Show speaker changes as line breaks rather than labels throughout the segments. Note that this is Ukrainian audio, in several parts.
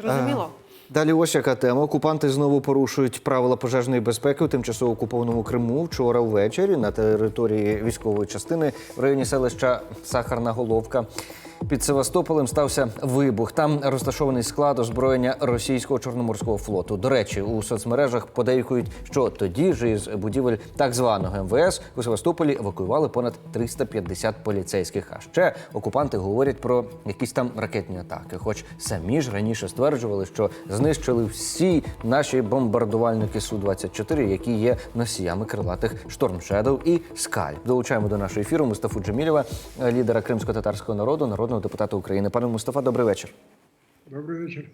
Зрозуміло.
Далі ось яка тема. Окупанти знову порушують правила пожежної безпеки у тимчасово окупованому Криму. Вчора ввечері на території військової частини в районі селища Сахарна Головка. Під Севастополем стався вибух. Там розташований склад озброєння російського чорноморського флоту. До речі, у соцмережах подейкують, що тоді ж із будівель так званого МВС у Севастополі евакуювали понад 350 поліцейських. А ще окупанти говорять про якісь там ракетні атаки. Хоч самі ж раніше стверджували, що знищили всі наші бомбардувальники су 24 які є носіями крилатих Шторм Шедоу і Скаль. Долучаємо до нашого ефіру Мустафу Джемілєва, лідера кримсько-татарського народу, народного депутата України. Пане Мустафа, добрий вечір.
Добрий вечір.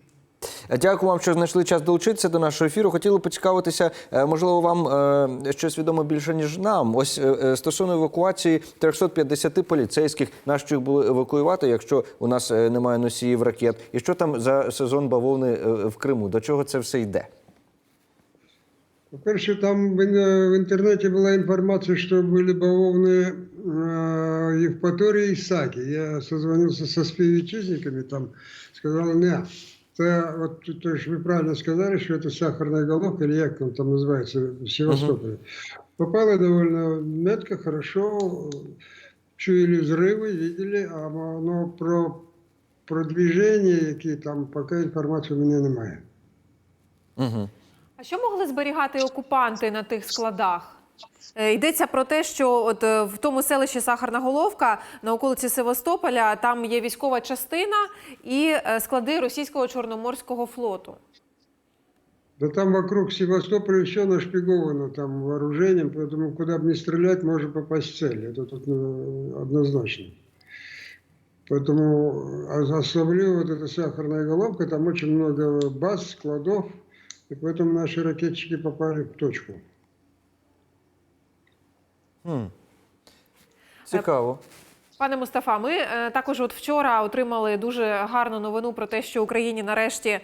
Дякую вам, що знайшли час долучитися до нашого ефіру. Хотіли поцікавитися, е, можливо, вам е, щось відомо більше ніж нам. Ось е, е, стосовно евакуації 350 поліцейських, нащо їх було евакуювати, якщо у нас е, немає носіїв ракет, і що там за сезон бавовни е, в Криму? До чого це все йде?
По-перше, там в ін- в інтернеті була інформація, що були бавовні е, Євпаторії і Саки. Я созвонився зі співвітчизниками, там сказали, не. Це, от то ж ви правильно сказали, що це сахарна головка, или як він там називається, в Севастополі. Попали довольно метко, хорошо, чули взриви, видели, а воно про продвіження, які там, поки інформації у мене немає.
Угу.
А що могли зберігати окупанти на тих складах? Е, Йдеться про те, що от е, в тому селищі Сахарна Головка на околиці Севастополя там є військова частина і е, склади російського чорноморського флоту.
Да там вокруг Севастополя все нашпиговано там вооружением, поэтому куда бы ни стрелять, можно попасть в цель. Это тут ну, однозначно. Поэтому а- особливо вот эта сахарная головка, там очень много баз, складов, и поэтому наши ракетчики попали в точку.
Цікаво.
Пане Мустафа, ми е, також от вчора отримали дуже гарну новину про те, що Україні нарешті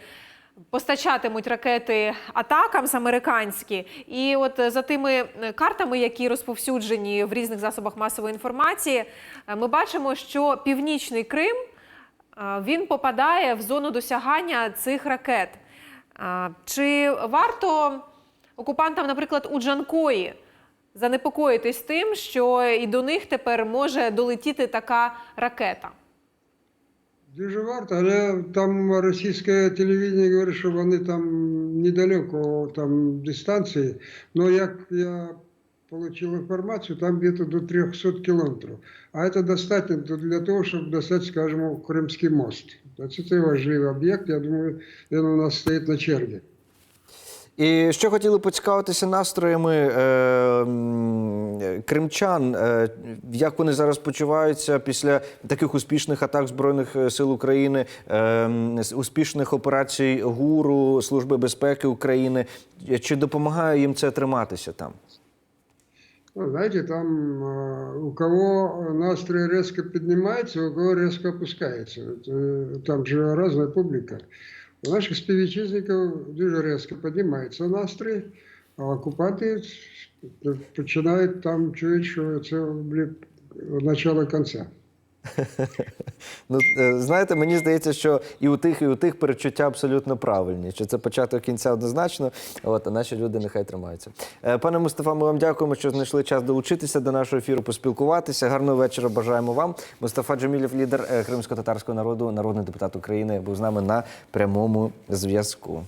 постачатимуть ракети атакамс американські. І от е, за тими е, картами, які розповсюджені в різних засобах масової інформації, е, ми бачимо, що північний Крим е, він попадає в зону досягання цих ракет. Чи варто окупантам, наприклад, у Джанкої занепокоїтись тим, що і до них тепер може долетіти така ракета?
Дуже варто, але там російське телевізіння говорить, що вони там недалеко там дистанції. Ну як я получил информацию, там где-то до 300 километров. А это достаточно для того, чтобы достать, скажем, Крымский мост. Це важливий об'єкт, я думаю, він у нас стоїть на черзі.
І ще хотіли поцікавитися настроями е, м, кримчан, е, як вони зараз почуваються після таких успішних атак Збройних е, сил України, е, м, с- успішних операцій ГУРу, Служби безпеки України. Чи допомагає їм це триматися там?
Ну, знаете, там э, у кого настрой резко поднимается, у кого резко опускается. Там же разная публика. У наших співвітчизників дуже резко піднімається настрій, а окупанти починають там чують, що це начало кінця.
Ну, е, знаєте, мені здається, що і у тих, і у тих перечуття абсолютно правильні. Що це початок кінця однозначно, от, а наші люди нехай тримаються. Е, Пане Мустафа, ми вам дякуємо, що знайшли час долучитися до нашого ефіру, поспілкуватися. Гарного вечора бажаємо вам. Мустафа Джамілєв, лідер е, кримсько-татарського народу, народний депутат України, був з нами на прямому зв'язку.